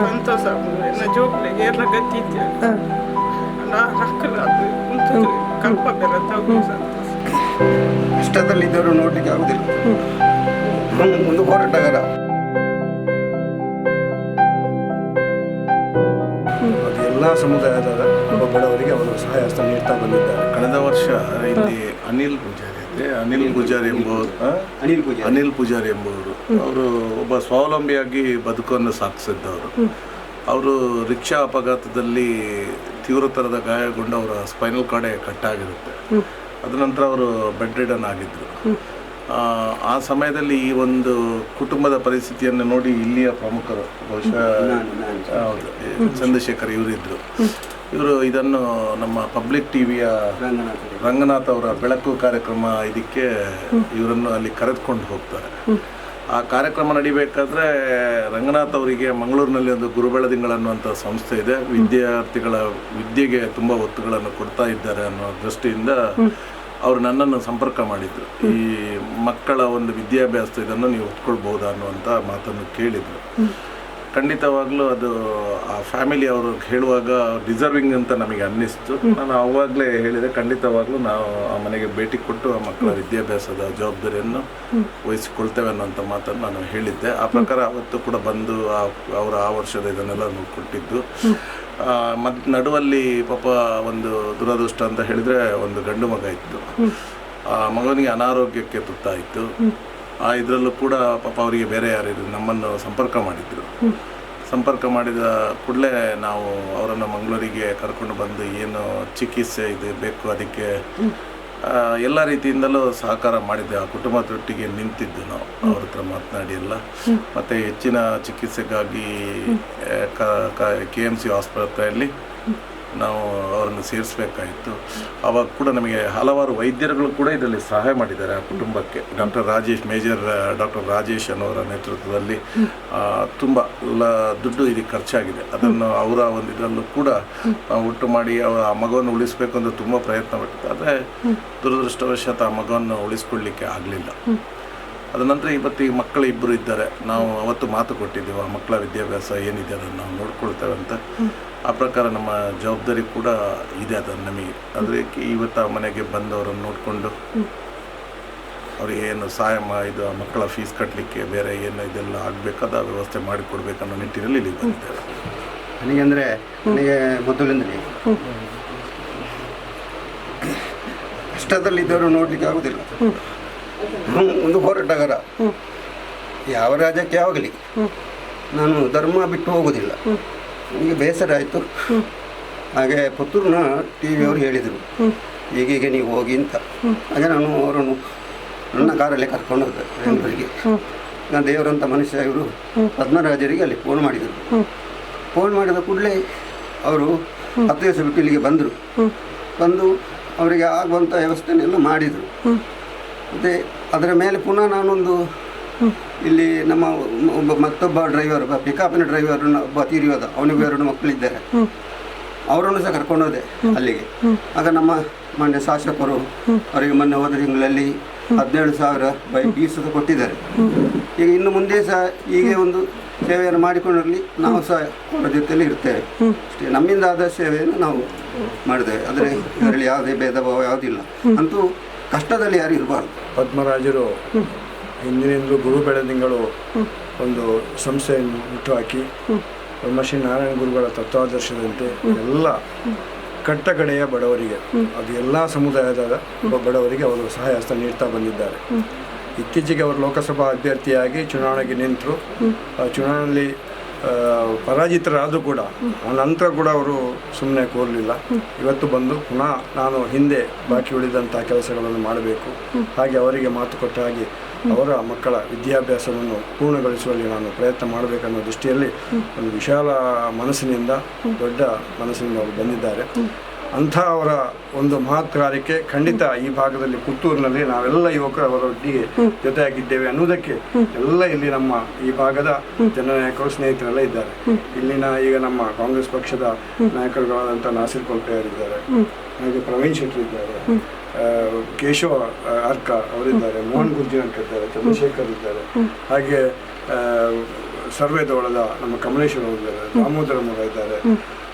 ಸಂತೋಷ ಎನ್ನ ಜೋಕ್ಲೆಗೆ ಎಲ್ಲ ಗತ್ತಿದ್ದೆ ಕುಂತಿದ್ರೆ ಕಲ್ಪ ಬೇರೆ ತಗೋ ಸಂತೋಷ ಕಷ್ಟದಲ್ಲಿದ್ದವರು ನೋಡ್ಲಿಕ್ಕೆ ಆಗುದಿಲ್ಲ. ಮುಂದೆ ಒಂದು ಹೋರಾಟಗಾರ. ಅದು ಎಲ್ಲ ಸಮುದಾಯದ ಒಬ್ಬ ಬಡವರಿಗೆ ಅವರು ಸಹಾಯ ಹಸ್ತ ನೀಡ್ತಾ ಬಂದಿದ್ದಾರೆ. ಕಳೆದ ವರ್ಷ ಇಲ್ಲಿ ಅನಿಲ್ ಪೂಜಾರಿ ಅನಿಲ್ ಪೂಜಾರಿ ಎಂಬುವರು? ಅನಿಲ್ ಪೂಜಾರಿ. ಅನಿಲ್ ಪೂಜಾರಿ ಎಂಬುವರು. ಅವರು ಒಬ್ಬ ಸ್ವಾವಲಂಬಿಯಾಗಿ ಬದುಕನ್ನು ಸಾಗಿಸಿದ್ದವರು ಅವರು ರಿಕ್ಷಾ ಅಪಘಾತದಲ್ಲಿ ತೀವ್ರತರದ ಗಾಯಗೊಂಡು ಅವರ ಸ್ಪೈನಲ್ ಕಡೆ ಕಟ್ಟಾಗಿರುತ್ತೆ. ಅದ ನಂತರ ಅವರು ಬೆಡ್ ರಿಡನ್ ಆಗಿದ್ದರು ಆ, ಸಮಯದಲ್ಲಿ ಈ ಒಂದು ಕುಟುಂಬದ ಪರಿಸ್ಥಿತಿಯನ್ನು ನೋಡಿ ಇಲ್ಲಿಯ ಪ್ರಮುಖರು ಬಹುಶಃ ಚಂದ್ರಶೇಖರ್ ಇವರಿದ್ದರು ಇವರು ಇದನ್ನು ನಮ್ಮ ಪಬ್ಲಿಕ್ ಟಿವಿಯ ರಂಗನಾಥ ಅವರ ಬೆಳಕು ಕಾರ್ಯಕ್ರಮ ಇದಕ್ಕೆ ಇವರನ್ನು ಅಲ್ಲಿ ಕರೆದುಕೊಂಡು ಹೋಗ್ತಾರೆ. ಆ ಕಾರ್ಯಕ್ರಮ ನಡಿಬೇಕಾದ್ರೆ ರಂಗನಾಥ್ ಅವರಿಗೆ ಮಂಗಳೂರಿನಲ್ಲಿ ಒಂದು ಗುರುಬೆಳದಿಂಗಳ ಅನ್ನುವಂಥ ಸಂಸ್ಥೆ ಇದೆ. ವಿದ್ಯಾರ್ಥಿಗಳ ವಿದ್ಯೆಗೆ ತುಂಬ ಒತ್ತುಗಳನ್ನು ಕೊಡ್ತಾ ಇದ್ದಾರೆ ಅನ್ನೋ ದೃಷ್ಟಿಯಿಂದ ಅವರು ನನ್ನನ್ನು ಸಂಪರ್ಕ ಮಾಡಿದರು. ಈ ಮಕ್ಕಳ ಒಂದು ವಿದ್ಯಾಭ್ಯಾಸ ಇದನ್ನು ನೀವು ಒತ್ಕೊಳ್ಬಹುದಾ ಅನ್ನುವಂಥ ಮಾತನ್ನು ಕೇಳಿದರು. ಖಂಡಿತವಾಗ್ಲೂ ಅದು ಆ ಫ್ಯಾಮಿಲಿ ಅವರು ಹೇಳುವಾಗ ಡಿಸರ್ವಿಂಗ್ ಅಂತ ನಮಗೆ ಅನ್ನಿಸ್ತು. ನಾನು ಅವಾಗಲೇ ಹೇಳಿದೆ ಖಂಡಿತವಾಗ್ಲೂ ನಾವು ಆ ಮನೆಗೆ ಭೇಟಿ ಕೊಟ್ಟು ಆ ಮಕ್ಕಳ ವಿದ್ಯಾಭ್ಯಾಸದ ಜವಾಬ್ದಾರಿಯನ್ನು ವಹಿಸಿಕೊಳ್ತೇವೆ ಅನ್ನೋಂಥ ಮಾತನ್ನು ನಾನು ಹೇಳಿದ್ದೆ. ಆ ಪ್ರಕಾರ ಅವತ್ತು ಕೂಡ ಬಂದು ಆ ಅವರ ಆ ವರ್ಷದ ಇದನ್ನೆಲ್ಲ ಕೊಟ್ಟಿದ್ದು ಮದ್ ನಡುವಲ್ಲಿ ಪಾಪ ಒಂದು ದುರದೃಷ್ಟ ಅಂತ ಹೇಳಿದರೆ ಒಂದು ಗಂಡು ಮಗ ಇತ್ತು. ಆ ಮಗನಿಗೆ ಅನಾರೋಗ್ಯಕ್ಕೆ ತುತ್ತಾಯಿತು. ಆ ಇದರಲ್ಲೂ ಕೂಡ ಪಾಪ ಅವರಿಗೆ ಬೇರೆ ಯಾರಿದ್ರು ನಮ್ಮನ್ನು ಸಂಪರ್ಕ ಮಾಡಿದ್ರು. ಸಂಪರ್ಕ ಮಾಡಿದ ಕೂಡಲೇ ನಾವು ಅವರನ್ನು ಮಂಗಳೂರಿಗೆ ಕರ್ಕೊಂಡು ಬಂದು ಏನು ಚಿಕಿತ್ಸೆ ಇದೆ, ಬೇಕು ಅದಕ್ಕೆ ಎಲ್ಲ ರೀತಿಯಿಂದಲೂ ಸಹಕಾರ ಮಾಡಿದ್ದೆ ಆ ಕುಟುಂಬದೊಟ್ಟಿಗೆ ನಿಂತಿದ್ದು ನಾವು, ಅವ್ರ ಹತ್ರ ಮಾತನಾಡಿ ಎಲ್ಲ. ಮತ್ತು ಹೆಚ್ಚಿನ ಚಿಕಿತ್ಸೆಗಾಗಿ ಕೆ ಎಂ ಸಿ ಆಸ್ಪತ್ರೆಯಲ್ಲಿ ನಾವು ಅವರನ್ನು ಸೇರಿಸಬೇಕಾಯಿತು. ಅವಾಗ ಕೂಡ ನಮಗೆ ಹಲವಾರು ವೈದ್ಯರುಗಳು ಕೂಡ ಇದರಲ್ಲಿ ಸಹಾಯ ಮಾಡಿದ್ದಾರೆ ಆ ಕುಟುಂಬಕ್ಕೆ. Doctor Rajesh, major doctor Rajesh ಅನ್ನೋರ ನೇತೃತ್ವದಲ್ಲಿ ತುಂಬ ದುಡ್ಡು ಇದಕ್ಕೆ ಖರ್ಚಾಗಿದೆ. ಅದನ್ನು ಅವರ ಒಂದು ಇದರಲ್ಲೂ ಕೂಡ ಒಟ್ಟು ಮಾಡಿ ಅವರ ಆ ಮಗವನ್ನು ಉಳಿಸ್ಬೇಕು ಅಂತ ತುಂಬ ಪ್ರಯತ್ನ ಪಟ್ಟಿದ್ದು ಆದರೆ, ದುರದೃಷ್ಟವಶಾತ್ ಆ ಮಗವನ್ನು ಉಳಿಸ್ಕೊಳ್ಳಿಕ್ಕೆ ಆಗಲಿಲ್ಲ. ಅದ ನಂತರ ಇವತ್ತು ಈ ಮಕ್ಕಳು ಇಬ್ಬರು ಇದ್ದಾರೆ. ನಾವು ಅವತ್ತು ಮಾತು ಕೊಟ್ಟಿದ್ದೀವಿ ಆ ಮಕ್ಕಳ ವಿದ್ಯಾಭ್ಯಾಸ ಏನಿದೆ ಅದನ್ನು ನಾವು ನೋಡ್ಕೊಳ್ತೇವೆ ಅಂತ. ಆ ಪ್ರಕಾರ ನಮ್ಮ ಜವಾಬ್ದಾರಿ ಕೂಡ ಇದೆ ಅದನ್ನು ನಮಗೆ. ಅದಕ್ಕೆ ಇವತ್ತು ಆ ಮನೆಗೆ ಬಂದವರನ್ನು ನೋಡಿಕೊಂಡು ಅವ್ರಿಗೆ ಏನು ಸಹಾಯ ಮಾ ಇದು ಆ ಮಕ್ಕಳ ಫೀಸ್ ಕಟ್ಟಲಿಕ್ಕೆ ಬೇರೆ ಏನು ಇದೆಲ್ಲ ಆಗಬೇಕಾದ ವ್ಯವಸ್ಥೆ ಮಾಡಿಕೊಡ್ಬೇಕನ್ನೋ ನಿಟ್ಟಿನಲ್ಲಿ ಇಲ್ಲಿ ಬಂದಿದ್ದೇವೆ. ನನಗೆ ಅಂದರೆ ನನಗೆ ಮೊದಲಿಂದಲೇ ಕಷ್ಟದಲ್ಲಿದ್ದವರು ನೋಡ್ಲಿಕ್ಕೆ ಆಗುದಿಲ್ಲ. ಒಂದು ಹೋರಾಟಗಾರ. ಯಾವ ರಾಜ್ಯಕ್ಕೆ ಆಗಲಿ ನಾನು ಧರ್ಮ ಬಿಟ್ಟು ಹೋಗೋದಿಲ್ಲ. ನನಗೆ ಬೇಸರ ಆಯಿತು. ಹಾಗೆ ಪುತ್ತೂರಿನ ಟಿ ವಿಯವರು ಹೇಳಿದರು. ಈಗೀಗ ನೀವು ಹೋಗಿ ಅಂತ. ಹಾಗೆ ನಾನು ಅವರನ್ನು ನನ್ನ ಕಾರಲ್ಲಿ ಕರ್ಕೊಂಡು ಹೋದೆ ಬೆಂಗಳೂರಿಗೆ. ನಾನು ದೇವರಂತ ಮನುಷ್ಯ ಇವರು ಪದ್ಮರಾಜರಿಗೆ ಅಲ್ಲಿ ಫೋನ್ ಮಾಡಿದರು. ಫೋನ್ ಮಾಡಿದ ಕೂಡಲೇ ಅವರು ಹತ್ತು ದಿವಸ ಬಿಟ್ಟು ಇಲ್ಲಿಗೆ ಬಂದರು. ಬಂದು ಅವರಿಗೆ ಆಗುವಂಥ ವ್ಯವಸ್ಥೆನೆಲ್ಲ ಮಾಡಿದರು. ಮತ್ತು ಅದರ ಮೇಲೆ ಪುನಃ ನಾನೊಂದು ಇಲ್ಲಿ ನಮ್ಮ ಒಬ್ಬ ಮತ್ತೊಬ್ಬ ಡ್ರೈವರ್ ಪಿಕಪ್ನ ಡ್ರೈವರ್ ಒಬ್ಬ ತೀರಿಯೋದ. ಅವನಿಗೂ ಎರಡು ಮಕ್ಕಳಿದ್ದಾರೆ. ಅವರನ್ನು ಸಹ ಕರ್ಕೊಂಡು ಹೋದೆ ಅಲ್ಲಿಗೆ. ಆಗ ನಮ್ಮ ಮಾನ್ಯ ಶಾಸಕರು ಅವರಿಗೆ ಮೊನ್ನೆ ಹೋದ ತಿಂಗಳಲ್ಲಿ ಹದಿನೇಳು ಸಾವಿರ ಬೈ ಫೀಸ್ ಕೊಟ್ಟಿದ್ದಾರೆ. ಈಗ ಇನ್ನು ಮುಂದೆ ಸಹ ಹೀಗೆ ಒಂದು ಸೇವೆಯನ್ನು ಮಾಡಿಕೊಂಡಿರಲಿ ನಾವು ಸಹ ಅವರ ಜೊತೆಯಲ್ಲಿ ಇರ್ತೇವೆ. ಅಷ್ಟೇ ನಮ್ಮಿಂದ ಆದ ಸೇವೆಯನ್ನು ನಾವು ಮಾಡಿದ್ದೇವೆ. ಆದರೆ ಇದರಲ್ಲಿ ಯಾವುದೇ ಭೇದ ಭಾವ ಯಾವುದಿಲ್ಲ. ಅಂತೂ ಕಷ್ಟದಲ್ಲಿ ಯಾರು ಇರಬಾರ್ದು. ಪದ್ಮರಾಜರು ಹಿಂದಿನಿಂದಲೂ ಗುರು ಬೆಳದಿಂಗಳು ಒಂದು ಸಂಸ್ಥೆಯನ್ನು ಹುಟ್ಟುಹಾಕಿ ಬ್ರಹ್ಮಶ್ರೀ ನಾರಾಯಣ ಗುರುಗಳ ತತ್ವಾದರ್ಶದಂತೆ ಎಲ್ಲ ಕಟ್ಟಕಡೆಯ ಬಡವರಿಗೆ ಅದು ಎಲ್ಲ ಸಮುದಾಯದ ಬಡವರಿಗೆ ಅವರು ಸಹಾಯ ಹಸ್ತ ನೀಡ್ತಾ ಬಂದಿದ್ದಾರೆ. ಇತ್ತೀಚೆಗೆ ಅವರು ಲೋಕಸಭಾ ಅಭ್ಯರ್ಥಿಯಾಗಿ ಚುನಾವಣೆಗೆ ನಿಂತರು. ಆ ಚುನಾವಣೆಯಲ್ಲಿ ಪರಾಜಿತರಾದರೂ ಕೂಡ ಆ ನಂತರ ಕೂಡ ಅವರು ಸುಮ್ಮನೆ ಕೂರಲಿಲ್ಲ. ಇವತ್ತು ಬಂದು ಪುನಃ ನಾನು ಹಿಂದೆ ಬಾಕಿ ಉಳಿದಂತಹ ಕೆಲಸಗಳನ್ನು ಮಾಡಬೇಕು. ಹಾಗೆ ಅವರಿಗೆ ಮಾತು ಕೊಟ್ಟ ಹಾಗೆ ಅವರ ಮಕ್ಕಳ ವಿದ್ಯಾಭ್ಯಾಸವನ್ನು ಪೂರ್ಣಗೊಳಿಸುವಲ್ಲಿ ನಾನು ಪ್ರಯತ್ನ ಮಾಡಬೇಕನ್ನೋ ದೃಷ್ಟಿಯಲ್ಲಿ ಒಂದು ವಿಶಾಲ ಮನಸ್ಸಿನಿಂದ ದೊಡ್ಡ ಮನಸ್ಸಿನಿಂದ ಅವರು ಬಂದಿದ್ದಾರೆ. ಅಂಥ ಅವರ ಒಂದು ಮಹತ್ ಕಾರ್ಯಕ್ಕೆ ಖಂಡಿತ ಈ ಭಾಗದಲ್ಲಿ ಪುತ್ತೂರಿನಲ್ಲಿ ನಾವೆಲ್ಲ ಯುವಕರು ಅವರೊಟ್ಟಿಗೆ ಜೊತೆಯಾಗಿದ್ದೇವೆ ಅನ್ನೋದಕ್ಕೆ ಎಲ್ಲ ಇಲ್ಲಿ ನಮ್ಮ ಈ ಭಾಗದ ಜನನಾಯಕರು ಸ್ನೇಹಿತರೆಲ್ಲ ಇದ್ದಾರೆ. ಇಲ್ಲಿನ ಈಗ ನಮ್ಮ ಕಾಂಗ್ರೆಸ್ ಪಕ್ಷದ ನಾಯಕರುಗಳಾದಂಥ ನಾಸಿರ್ ಕೊಲ್ಪೆಯವರಿದ್ದಾರೆ ಹಾಗೆ ಪ್ರವೀಣ್ ಶೆಟ್ಟಿ ಇದ್ದಾರೆ. ಕೇಶವ ಅರ್ಕ ಅವರಿದ್ದಾರೆ. ಮೋಹನ್ ಗುರ್ಜಿ ಅಂತ ಇದ್ದಾರೆ ಚಂದ್ರಶೇಖರ್ ಇದ್ದಾರೆ. ಹಾಗೆ ಸರ್ವೇದೌಳದ ನಮ್ಮ ಕಮಲೇಶ್ವರ ಅವರು ಇದ್ದಾರೆ. ದಾಮೋದರ ಅವರು ಇದ್ದಾರೆ.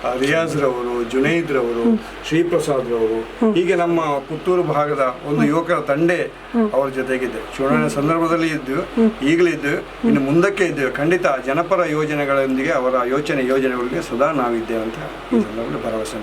ಆ, ರಿಯಾಜ್ ರವರು ಜುನೈದ್ ರವರು ಶ್ರೀಪ್ರಸಾದ್ ರವರು ಹೀಗೆ ನಮ್ಮ ಪುತ್ತೂರು ಭಾಗದ ಒಂದು ಯುವಕರ ತಂಡೆ ಅವರ ಜೊತೆಗಿದೆ ಚುನಾವಣೆ ಸಂದರ್ಭದಲ್ಲಿ ಇದ್ದು ಈಗಲೂ ಇದ್ದು ಇನ್ನು ಮುಂದಕ್ಕೆ ಇದ್ದೇವೆ ಖಂಡಿತ ಜನಪರ ಯೋಜನೆಗಳೊಂದಿಗೆ ಅವರ ಯೋಚನೆ ಯೋಜನೆಗಳಿಗೆ ಸದಾ ನಾವಿದ್ದೇವೆ ಅಂತ ಈ ಸಂದರ್ಭದಲ್ಲಿ ಭರವಸೆ